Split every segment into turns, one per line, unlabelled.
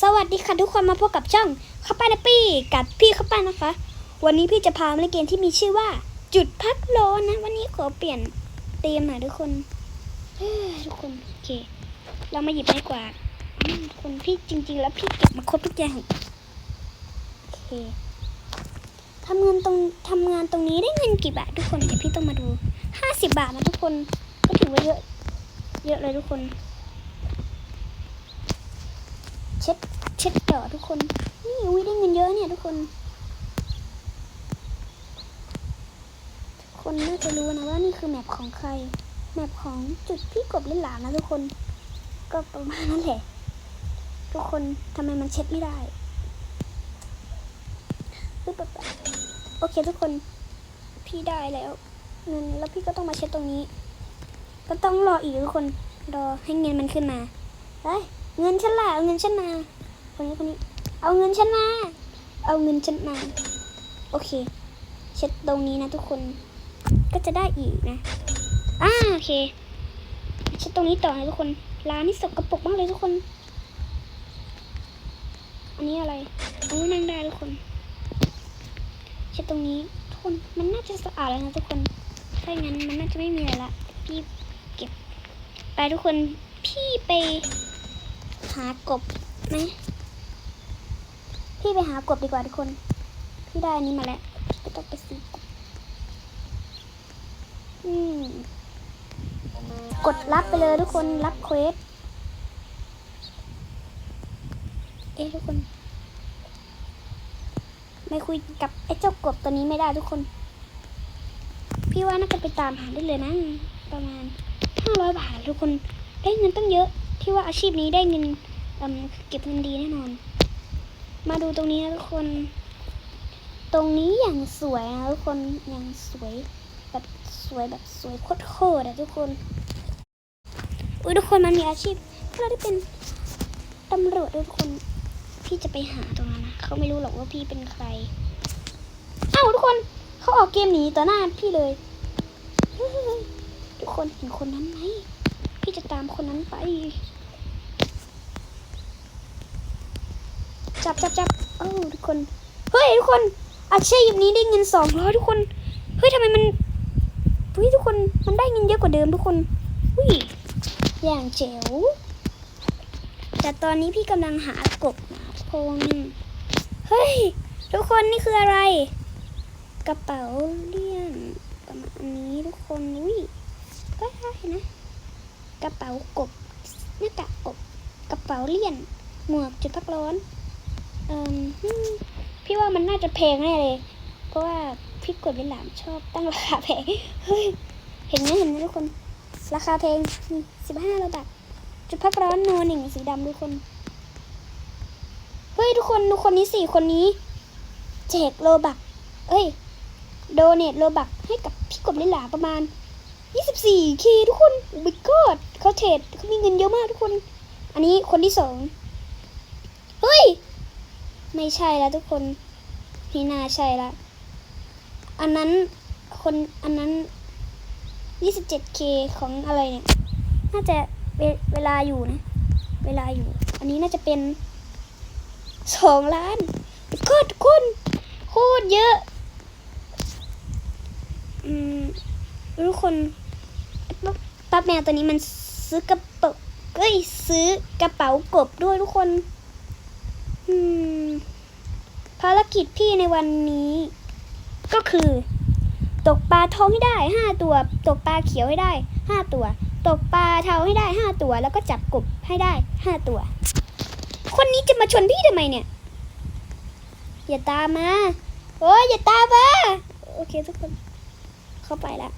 สวัสดีค่ะทุกคนมาพบกับช่องข้าวป้าในปี้กับพี่ข้าวป้านะคะ วันนี้พี่จะพามาเล่นเกมที่มีชื่อว่า จุดพักร้อนะ วันนี้ขอเปลี่ยนเตีมหน่อยทุกคนทุกคนโอเค เรามาหยิบไม้กวาดอืมทุกคนพี่จริง ๆ แล้วพี่เก็บมาครบทุกอย่างโอเคทำเงินตรงทำงานตรงนี้ได้เงินกี่บาททุกคนเดี๋ยวพี่ต้องมาดูห้าสิบบาทนะทุกคนก็ถือว่าเยอะ เยอะเลยทุกคน เช็ดเช็ดเจาะทุกคน นี่อุ้ยได้เงินเยอะเนี่ยทุกคน ทุกคนน่าจะรู้นะว่านี่คือแมปของใคร แมปของจุดพี่กบเล่นหลานนะทุกคน ก็ประมาณนั้นแหละ ทุกคนทำไมมันเช็ดไม่ได้ปึ๊บปโอเคทุกคน พี่ได้แล้วเงินแล้วพี่ก็ต้องมาเช็ดตรงนี้ ก็ต้องรออีกทุกคน รอให้เงินมันขึ้นมาเฮ้ย เงินฉันล่ะเอาเงินฉันมาคนนี้คนนี้ เอาเงินฉันมา เอาเงินฉันมา โอเค เช็ดตรงนี้นะทุกคน ก็จะได้อีกนะอ่าโอเค เช็ดตรงนี้ต่อนะทุกคน ร้านนี้สกปรกมากเลยทุกคน อันนี้อะไรโอ้นั่งได้ทุกคน เช็ดตรงนี้ทุกคน มันน่าจะสะอาดแล้วนะทุกคน ถ้าอย่างนั้นมันน่าจะไม่มีอะไรละ พี่เก็บ ไปทุกคน พี่ไป หากบไหมพี่ไปหากบดีกว่าทุกคน พี่ได้อันนี้มาแล้วก็ต้องไปซื้อกบอืมกดรับไปเลยทุกคนรับเควสเอ๊ะทุกคน ไม่คุยกับไอ้เจ้ากบตัวนี้ไม่ได้ทุกคน พี่ว่าน่าจะไปตามหาได้เลยนะ ประมาณห้าร้อยบาททุกคนได้เงินตั้งเยอะ ที่ว่าอาชีพนี้ได้เงินเก็บเงินดีแน่นอน มาดูตรงนี้นะทุกคน ตรงนี้อย่างสวยนะทุกคนอย่างสวยแบบสวยแบบสวยโคตรๆอะทุกคนอุ้ยทุกคนมันมีอาชีพเราได้เป็นตำรวจด้วยทุกคนพี่จะไปหาตรงนั้นนะเขาไม่รู้หรอกว่าพี่เป็นใครอ้าวทุกคนเขาออกเกมหนีต่อหน้าพี่เลย ทุกคนเห็นคนนั้นไหมพี่จะตามคนนั้นไป จับจับจับเอ้าทุกคน เฮ้ยทุกคนอาชีพนี้ได้เงินสองร้อยทุกคน เฮ้ยทำไมมันเฮ้ยทุกคนมันได้เงินเยอะกว่าเดิมทุกคนอุ้ยอย่างเจ๋ว แต่ตอนนี้พี่กำลังหากบหาโพงเฮ้ย ทุกคนนี่คืออะไร กระเป๋าเลี่ยนประมาณนี้ทุกคนอุ้ยก็ได้นะ กระเป๋ากบหน้ากากกบ กระเป๋าเลี่ยน หมวกจุดพักร้อน เออพี่ว่ามันน่าจะแพงแน่เลย เพราะว่าพี่กดเป็นหลามชอบตั้งราคาแพงเฮ้ยเห็นไหมเห็นไหมทุกคน ราคาแพงสิบห้าบาทจุดพักร้อนโนหนึ่งสีดำทุกคน เฮ้ยทุกคนดูคนนี้สี่คนนี้แจกโลบักเอ้ย โดเนทโลบักให้กับพี่กบลิลาประมาณ 24เคทุกคนโอ้ my god เขาเทรดเขามีเงินเยอะมากทุกคน อันนี้คนที่สอง ไม่ใช่แล้วทุกคนนี่น่าใช่ละอันนั้นคนอันนั้น 27k ของอะไรเนี่ย น่าจะเวเวลาอยู่นะ เวลาอยู่ อันนี้น่าจะเป็นสองล้านโคตรคุณโคตรเยอะอืมทุกคนปั๊บปั๊บแมวตัวนี้มันซื้อกระเป๋าเอ้ยซื้อกระเป๋ากบด้วยทุกคน อืม ภารกิจพี่ในวันนี้ ก็คือ ตกปลาทองให้ได้ห้าตัว ตกปลาเขียวให้ได้ห้าตัว ตกปลาเทาให้ได้ห้าตัว แล้วก็จับกบให้ได้ห้าตัว คนนี้จะมาชนพี่ทำไมเนี่ย อย่าตามมาโอ้ยอย่าตามมาโอเคทุกคน เข้าไปแล้ว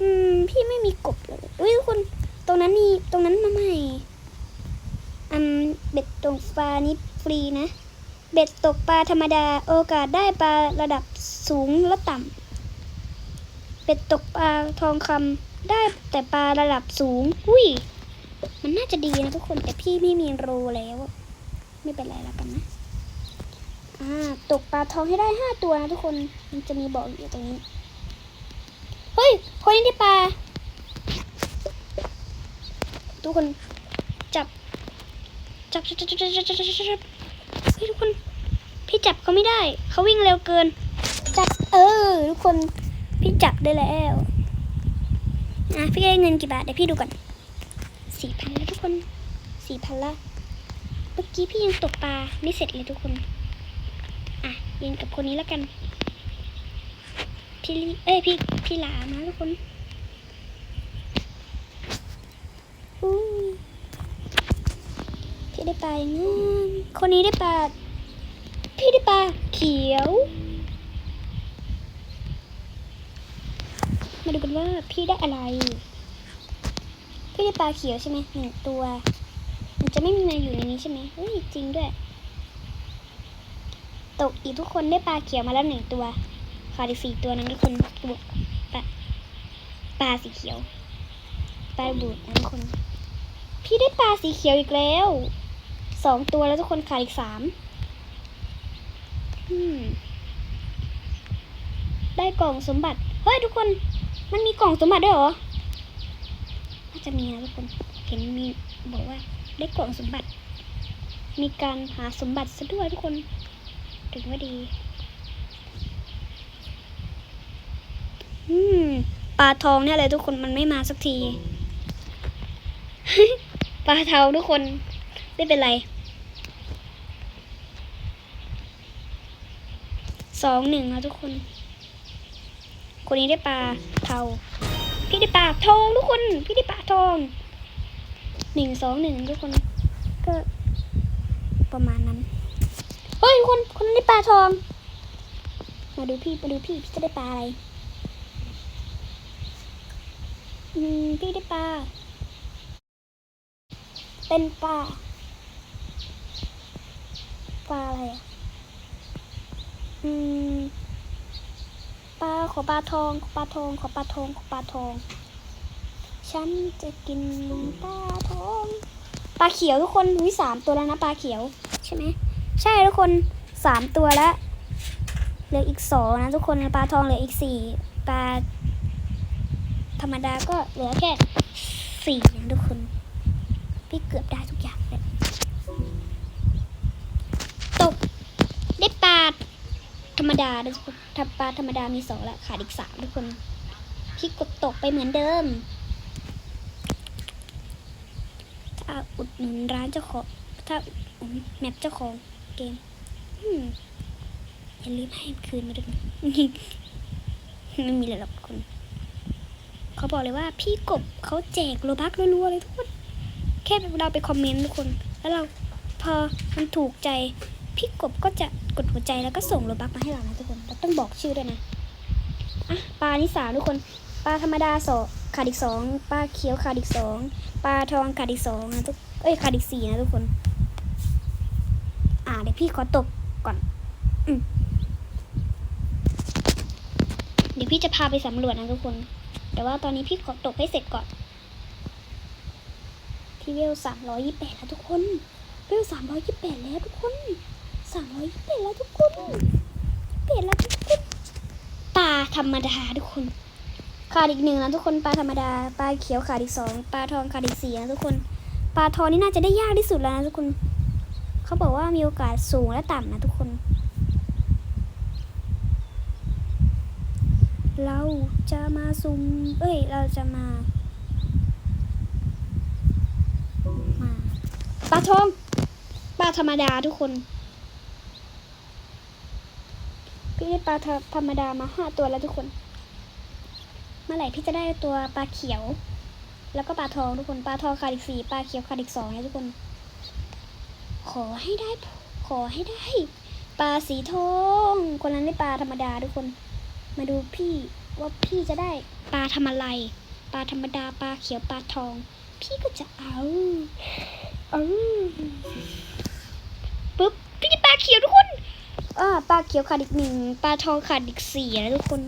อืม พี่ไม่มีกบเลยอุ้ยทุกคน ตรงนั้นนี่ตรงนั้นมาใหม่อืมเบ็ดตกปลานี้ฟรีนะ เบ็ดตกปลาธรรมดาโอกาสได้ปลาระดับสูงและต่ำ เบ็ดตกปลาทองคำได้แต่ปลาระดับสูง อุ้ย มันน่าจะดีนะทุกคนแต่พี่ไม่มีโรแล้ว ไม่เป็นไรแล้วกันนะ อ่า ตกปลาทองให้ได้ห้าตัวนะทุกคน มันจะมีบอกอยู่ตรงนี้ เฮ้ย คนนี้ได้ปลา ทุกคนจับ จับจับจับจับจับจับ จับจับจับเฮ้ยทุกคน พี่จับเขาไม่ได้ เขาวิ่งเร็วเกิน จับเออ ทุกคนพี่จับได้แล้วอะพี่ได้เงินกี่บาทเดี๋ยวพี่ดูก่อนสี่พันแล้วทุกคนสี่พันละเมื่อกี้พี่ยังตกปลาไม่เสร็จเลยทุกคน อะยืนกับคนนี้แล้วกัน พี่ลิเอ้ยพี่พี่หลามาทุกคนอู้พี่ ได้ปลาอย่างงั้น คนนี้ได้ปลา พี่ได้ปลาเขียว มาดูกันว่าพี่ได้อะไร พี่ได้ปลาเขียวใช่ไหมหนึ่งตัว มันจะไม่มีอะไรอยู่ในนี้ใช่ไหมเฮ้ยจริงด้วย ตกอีกทุกคนได้ปลาเขียวมาแล้วหนึ่งตัวขาดอีกสี่ตัวนั้นทุกคนตัวปลาปลาสีเขียวปลาบูดนะทุกคน พี่ได้ปลาสีเขียวอีกแล้ว สองตัวแล้วทุกคนขาดอีกสามได้กล่องสมบัติ เฮ้ยทุกคน มันมีกล่องสมบัติด้วยเหรอน่าจะมีนะทุกคน เห็นมีบอกว่า ได้กล่องสมบัติ มีการหาสมบัติซะด้วยทุกคน ถึงว่าดี อืมปลาทองเนี่ยเลยทุกคนมันไม่มาสักที ปลาเทาทุกคน ไม่เป็นไร สองหนึ่งนะทุกคน คนนี้ได้ปลาเทาพี่ได้ปลาทองทุกคน พี่ได้ปลาทองหนึ่งสองหนึ่งทุกคน ก็ประมาณนั้น เฮ้ยคนคนนี้ได้ปลาทอง มาดูพี่มาดูพี่พี่จะได้ปลาอะไรอืมพี่ได้ปลาเป็นปลาปลาอะไรอะ อืมปลาขอปลาทองขอปลาทองขอปลาทองขอปลาทอง ฉันจะกินปลาทองปลาเขียวทุกคนวิสามตัวแล้วนะปลาเขียวใช่ไหมใช่ทุกคนสามตัวแล้วเหลืออีกสองนะทุกคนปลาทองเหลืออีกสี่ปลาธรรมดาก็เหลือแค่สี่นะทุกคนพี่เกือบได้ทุกอย่างเลยตกได้ปลาธ รรมดาทุกคนถ้าปลาธรรมดามีสองละขาดอีกสามทุกคน พี่กดตกไปเหมือนเดิมถ้าอุดหนุนร้านเจ้าของถ้าอุดหนุนแมปเจ้าของเกมอืมอย่าลืมให้คืนมาด้วยไม่มีอะไรหรอกคน เขาบอกเลยว่าพี่กบเขาแจกโลบักรัวๆเลยทุกคน แค่เราไปคอมเมนต์ทุกคน แล้วเราพอมันถูกใจ พี่กบก็จะกดหัวใจแล้วก็ส่งโลบักมาให้เรานะทุกคนเราต้องบอกชื่อด้วยนะอะปลานี่สามทุกคนปลาธรรมดาสองขาดอีกสองปลาเขียวขาดอีกสองปลาทองขาดอีกสองนะทุกเอ้ยขาดอีกสี่นะทุกคน อ่าเดี๋ยวพี่ขอตบก่อนอืมเดี๋ยวพี่จะพาไปสำรวจนะทุกคน แต่ว่าตอนนี้พี่ขอตกให้เสร็จก่อนพี่เวลสามร้อยยี่แปดแล้วทุกคนเวลสามร้อยยี่แปดแล้วทุกคน สามร้อยยี่แปดแล้วทุกคนเปลี่ยนแล้วทุกคนปลาธรรมดาทุกคนขาดอีกหนึ่งนะทุกคนปลาธรรมดาปลาเขียวขาดอีกสองปลาทองขาดอีกสี่นะทุกคนปลาทองนี่น่าจะได้ยากที่สุดแล้วนะทุกคนเขาบอกว่ามีโอกาสสูงและต่ำนะทุกคน เราจะมาซุ่มเอ้ย เราจะมามาปลาทองปลาธรรมดาทุกคน พี่ได้ปลาธรรมดามาห้าตัวแล้วทุกคน เมื่อไหร่พี่จะได้ตัวปลาเขียว แล้วก็ปลาทองทุกคนปลาทองขาดอีกสี่ปลาเขียวขาดอีกสองนะทุกคน ขอให้ได้ ขอให้ได้ ปลาสีทองคนนั้นได้ปลาธรรมดาทุกคน มาดูพี่ว่าพี่จะได้ปลาทำอะไรปลาธรรมดาปลาเขียวปลาทอง พี่ก็จะเอาเอาปุ๊บพี่ได้ปลาเขียวทุกคน อ่าปลาเขียวขาดอีกหนึ่งปลาทองขาดอีกสี่นะทุกคน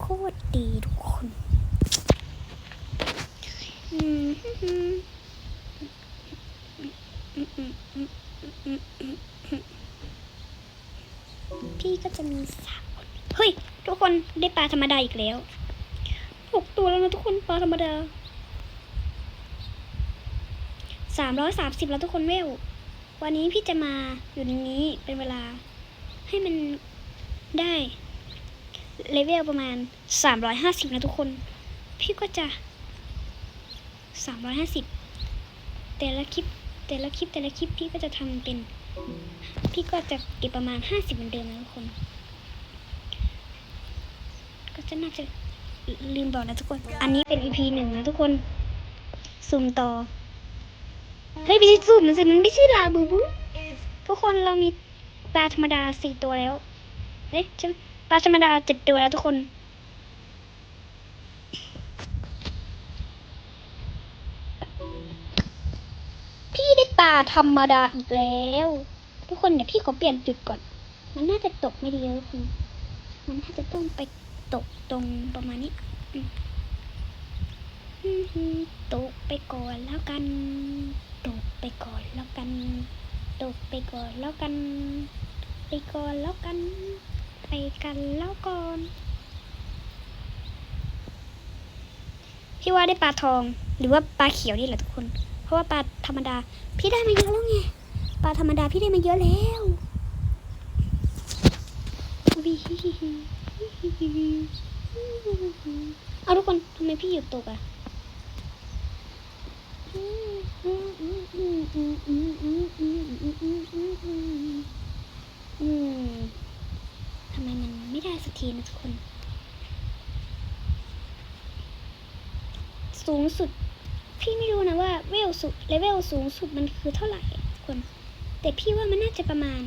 โคตรดีทุกคนพี่ก็จะมีสามคนเฮ้ย ทุกคนได้ปลาธรรมดาอีกแล้วหกตัวแล้วนะทุกคนปลาธรรมดาสามร้อยสามสิบแล้วทุกคนเวล วันนี้พี่จะมาอยู่ในนี้เป็นเวลา ให้มันได้ เลเวลประมาณสามร้อยห้าสิบนะทุกคน พี่ก็จะสามร้อยห้าสิบแต่ละคลิปแต่ละคลิปแต่ละคลิปพี่ก็จะทำเป็น พี่ก็จะเก็บประมาณห้าสิบเหมือนเดิมนะทุกคน ก็จะน่าจะลืมบอกนะทุกคน อันนี้เป็น EP หนึ่งนะทุกคนสุ่มต่อ เฮ้ยไม่ใช่สุ่มนสิมันไม่ใช่ลาบูบูทุกคนเรามีปลาธรรมดาสี่ตัวแล้ว เอ๊ะใช่ปลาธรรมดาเจ็ดตัวแล้วทุกคนพี่ได้ปลาธรรมดาอีกแล้ว ทุกคนเดี๋ยวพี่ขอเปลี่ยนจุดก่อน มันน่าจะตกไม่ดีแล้วทุกคนมันน่าจะต้องไปตกตรงประมาณนี้อื ตกไปก่อนแล้วกัน ตกไปก่อนแล้วกัน ตกไปก่อนแล้วกัน ไปก่อนแล้วกัน ไปกันแล้วก่อน พี่ว่าได้ปลาทองหรือว่าปลาเขียวนี่แหละทุกคน เพราะว่าปลาธรรมดา พี่ได้มาเยอะแล้วไง ปลาธรรมดาพี่ได้มาเยอะแล้วเอาทุกคนทำไมพี่หยุดตกอะ ทำไมมันไม่ได้สักทีนะทุกคน สูงสุด พี่ไม่รู้นะว่าเวลสุดเลเวลสูงสุดมันคือเท่าไหร่ทุกคน แต่พี่ว่ามันน่าจะประมาณ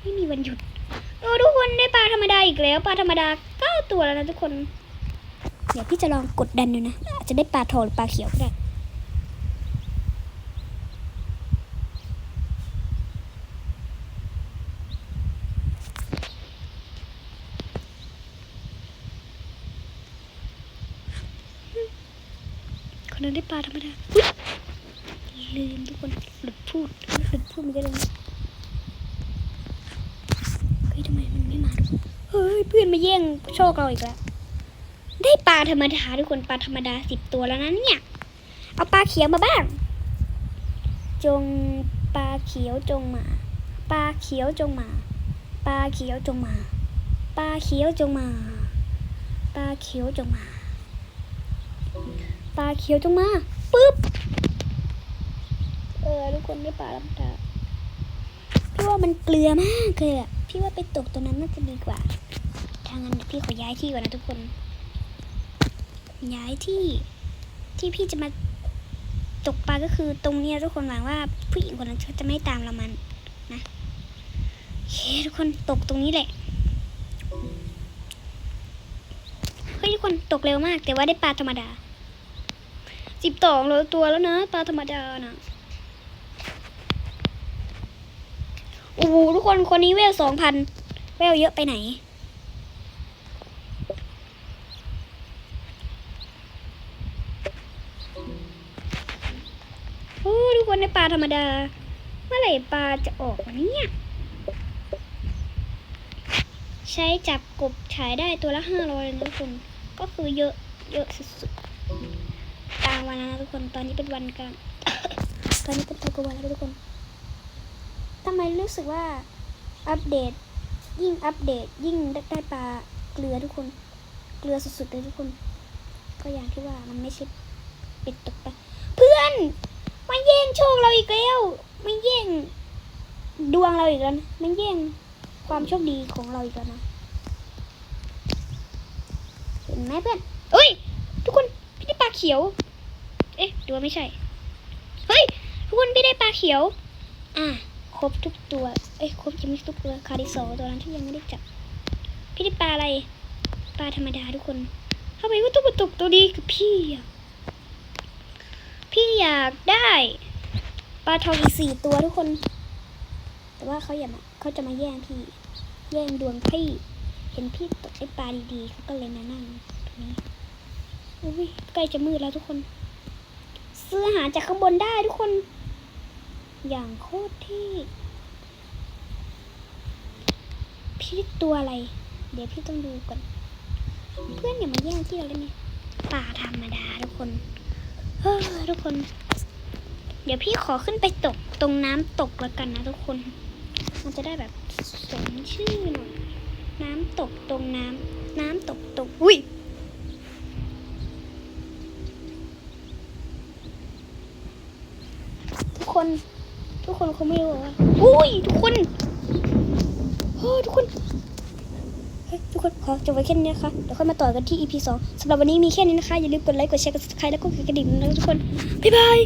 ไม่มีวันหยุดโอ้ทุกคนได้ปลาธรรมดาอีกแล้วปลาธรรมดาเก้าตัวแล้วนะทุกคน เดี๋ยวพี่จะลองกดดันดูนะ อาจจะได้ปลาทองหรือปลาเขียวก็ได้คนนั้นได้ปลาธรรมดาอุ๊ยลืมทุกคนหลุดพูดหลุดพูดมันก็เลยเฮ้ยทำไมมันไม่มาทุกคนเฮ้ยเพื่อนมาแย่งโชคเราอีกแล้ว ได้ปลาธรรมดาทุกคนปลาธรรมดาสิบตัวแล้วนะเนี่ย เอาปลาเขียวมาบ้าง จงปลาเขียวจงมาปลาเขียวจงมาปลาเขียวจงมาปลาเขียวจงมาปลาเขียวจงมาปลาเขียวจงมาปึ๊บเออทุกคนได้ปลาลำดาพี่ว่ามันเกลือมากเลยอะพี่ว่าไปตกตรงนั้นน่าจะดีกว่าถ้างั้นพี่ขอย้ายที่ก่อนนะทุกคน ย้ายที่ที่พี่จะมาตกปลาก็คือตรงเนี้ยทุกคนหวังว่าผู้หญิงคนนั้นเขาจะไม่ตามเรามันนะโอเคทุกคนตกตรงนี้แหละเฮ้ยทุกคนตกเร็วมาก แต่ว่าได้ปลาธรรมดาสิบสองร้อยตัวแล้วนะปลาธรรมดานะโอ้โหทุกคนคนนี้เวลสองพันเวลเยอะไปไหน ลาธรรมดา เมื่อไหร่ปลาจะออกวะเนี่ยใช้จับกบขายได้ตัวละห้าร้อยนะทุกคน ก็คือเยอะเยอะสุดๆกลางวันแล้วนะทุกคน ตอนนี้เป็นวันกลาง ตอนนี้เป็นตอนกลางวันแล้วทุกคนทำไมรู้สึกว่าอัปเดต ยิ่งอัปเดต ยิ่งได้ได้ปลาเกลือทุกคน เกลือสุดๆเลยทุกคน ก็อย่างที่ว่ามันไม่ใช่เป็ดตกปลาเพื่อน มาแย่งโชคเราอีกแล้วมาแย่ง ดวงเราอีกแล้วนะมาแย่งความโชคดีของเราอีกแล้วนะเห็นไหมเพื่อนเอ้ย ทุกคนพี่ได้ปลาเขียว เอ๊ะดูว่าไม่ใช่เฮ้ยทุกคนพี่ได้ปลาเขียว อะครบทุกตัว เอ้ยครบยังไม่ทุกตัวคาดิโซตัวนั้นที่ยังไม่ได้จับ พี่ได้ปลาอะไร ปลาธรรมดาทุกคนทำไมว่าต้องมาตกตัวดีกับพี่อะ พี่อยากได้ปลาทองอีกสี่ตัวทุกคน แต่ว่าเขาอย่ามาเขาจะมาแย่งพี่ แย่งดวงพี่ เห็นพี่ตกไอ้ปลาดีๆเขาก็เลยมานั่งตรงนี้อุ้ยใกล้จะมืดแล้วทุกคน ซื้ออาหารจากข้างบนได้ทุกคน อย่างโคตรที่พี่ตัวอะไร เดี๋ยวพี่ต้องดูก่อน เพื่อนอย่ามาแย่งที่เราได้ไหมปลาธรรมดาทุกคน ทุกคน เดี๋ยวพี่ขอขึ้นไปตกตรงน้ำตกแล้วกันนะทุกคน มันจะได้แบบสมชื่อหน่อยน้ำตกตรงน้ำน้ำตกตรงอุ้ยทุกคน ทุกคนเขาไม่รู้ว่าอุ้ยทุกคนโอ้ทุกคน ทุกคนขอจบไว้แค่นี้นะคะเดี๋ยวค่อยมาต่อกันที่ EP 2สำหรับวันนี้มีแค่นี้นะคะ อย่าลืมกดไลค์ กดแชร์ กด subscribe แล้วก็กดกระดิ่งนะทุกคน บ๊ายบาย